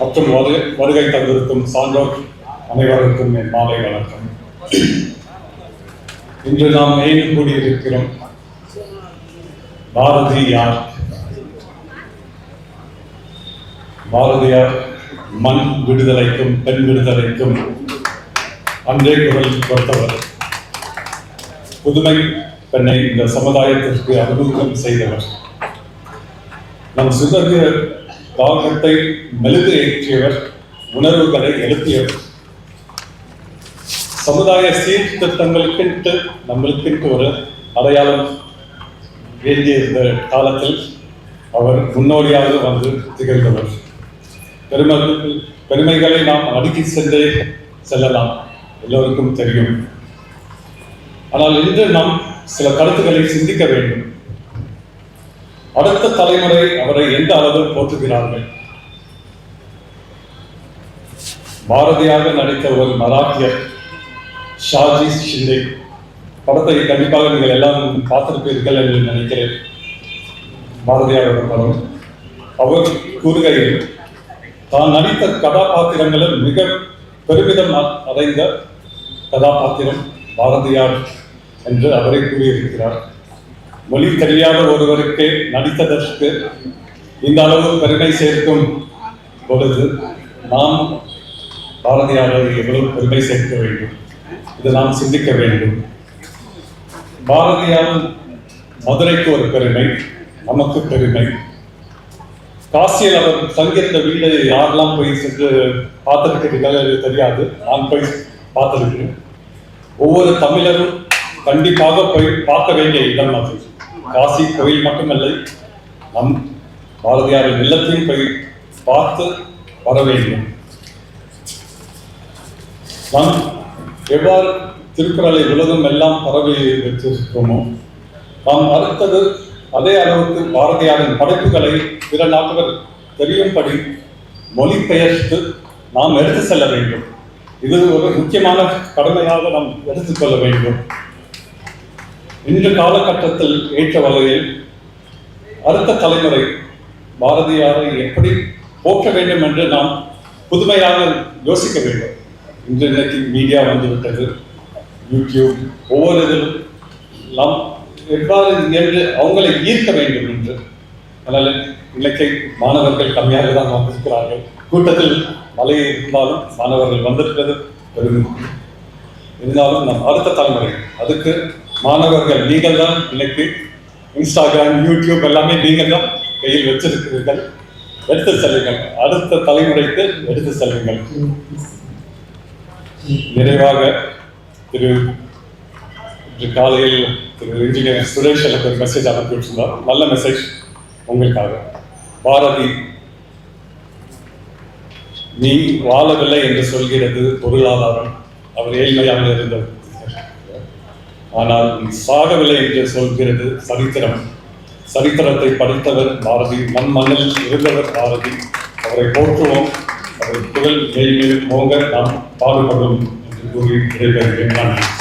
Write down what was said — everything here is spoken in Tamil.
மற்றும் வரு வருகை தந்திருக்கும் சான்றோர் அனைவருக்கும் என் மாலை வணக்கம். இன்று நாம் ஏன் கூடியிருக்கிறோம். பாரதியார் பாரதியார் மண் விடுதலைக்கும் பெண் விடுதலைக்கும் அன்றே குரல் கொடுத்தவர். புதுமை பெண்ணை இந்த சமுதாயத்திற்கு அறிமுகம் செய்தவர். நம் சுதந்திர பாகத்தை மெழுகு ஏற்றியவர் உணர்வுகளை எழுப்பியவர். சமுதாய சீர்திருத்தங்களுக்கென்று நம்மளுக்கென்று ஒரு அடையாளம் வேண்டியிருந்த காலத்தில் அவர் முன்னோடியாக வந்து திகழ்ந்தவர். பெருமை பெருமைகளை நாம் அடுக்கி சென்றே செல்லலாம் எல்லோருக்கும் தெரியும். ஆனால் இன்று நாம் சில கருத்துக்களை சிந்திக்க வேண்டும். அடுத்த தலைமுறை அவரை எந்த அளவில் போற்றுகிறார்கள்? பாரதியாக நடித்த ஒரு மராத்தியர் ஷாஜி ஷிண்டே. படத்தை கண்டிப்பாக நீங்கள் எல்லாம் பார்த்திருப்பீர்கள் என்று நினைக்கிறேன். பாரதியாரோட படம். அவர் கூறுகையில் தான் நடித்த கதாபாத்திரங்களில் மிக பெருமிதம் அடைந்த கதாபாத்திரம் பாரதியார் என்று அவரை கூறியிருக்கிறார். மொழி தெரியாத ஒருவருக்கு நடித்ததற்கு இந்த அளவு பெருமை சேர்க்கும் பொழுது நாம் பாரதியாரை எவ்வளவு பெருமை சேர்க்க வேண்டும்? இது நாம் சிந்திக்க வேண்டும். பாரதியார் மதுரைக்கு ஒரு பெருமை நமக்கு பெருமை. காசியில் அவர் தங்கியிருந்த வீட்டை யாரெல்லாம் போய் சென்று பார்த்துருக்கிறீர்கள் அது தெரியாது. நான் போய் பார்த்துருக்கேன் ஒவ்வொரு தமிழரும் கண்டிப்பாக போய் பார்க்க வேண்டிய இடம் அது. காசி கோயில் மட்டுமல்ல நம் பாரதியாரின் இல்லத்தையும் போய் பார்த்து வர வேண்டும். நாம் எவ்வாறு திருக்குறளை உலகம் எல்லாம் பரவி வைத்திருக்கிறோமோ நாம் அடுத்தது அதே அளவுக்கு பாரதியாரின் படைப்புகளை பிற நாட்டவர் தெரியும்படி மொழிபெயர்த்து நாம் எடுத்து செல்ல வேண்டும். இது ஒரு முக்கியமான கடமையாக நாம் எடுத்துக்கொள்ள வேண்டும். இன்று காலகட்டத்தில் ஏற்ற வகையில் அடுத்த தலைமுறை பாரதியாரை எப்படி போற்ற வேண்டும் என்று நாம் புதுமையாக யோசிக்க வேண்டும். இன்று இன்னைக்கு மீடியா வந்துவிட்டது. யூடியூப் ஒவ்வொரு இதிலும் நாம் எவ்வாறு என்று அவங்களை ஈர்க்க வேண்டும் என்று. அதனால் இன்னைக்கு மாணவர்கள் கம்மியாக தான் வந்திருக்கிறார்கள். கூட்டத்தில் மழை இருந்தாலும் மாணவர்கள் வந்திருக்கிறது. பெருமை இருந்தாலும் நம் அடுத்த தலைமுறை அதுக்கு மாணவர்கள் நீங்கள் தான் இன்னைக்கு இன்ஸ்டாகிராம் யூடியூப் எல்லாமே நீங்கள் தான் கையில் வச்சிருக்கிறீர்கள். எடுத்து செல்லுங்கள். அடுத்த தலைமுறைக்கு எடுத்து செல்லுங்கள். நிறைவாக திரு இன்று காலையில் திரு இன்ஜினியர் சுரேஷ் எனக்கு ஒரு மெசேஜ் அனுப்பி வச்சிருந்தார். நல்ல மெசேஜ் உங்களுக்காக. பாரதி நீ வாழவில்லை என்று சொல்கிறது பொருளாதாரம். அவர் ஏழ்மையாக இருந்தது. ஆனால் நீ சாகவில்லை என்று சொல்கிறது சரித்திரம். சரித்திரத்தை படித்தவர் பாரதி மண் மண்ணில் இருந்தவர் பாரதி. அவரை போற்றுவோம். அவரை புகழ் மேல் மேல் போங்க நாம் பாடுபடும் என்று கூறி விடைபெறுகிறேன். நன்றி.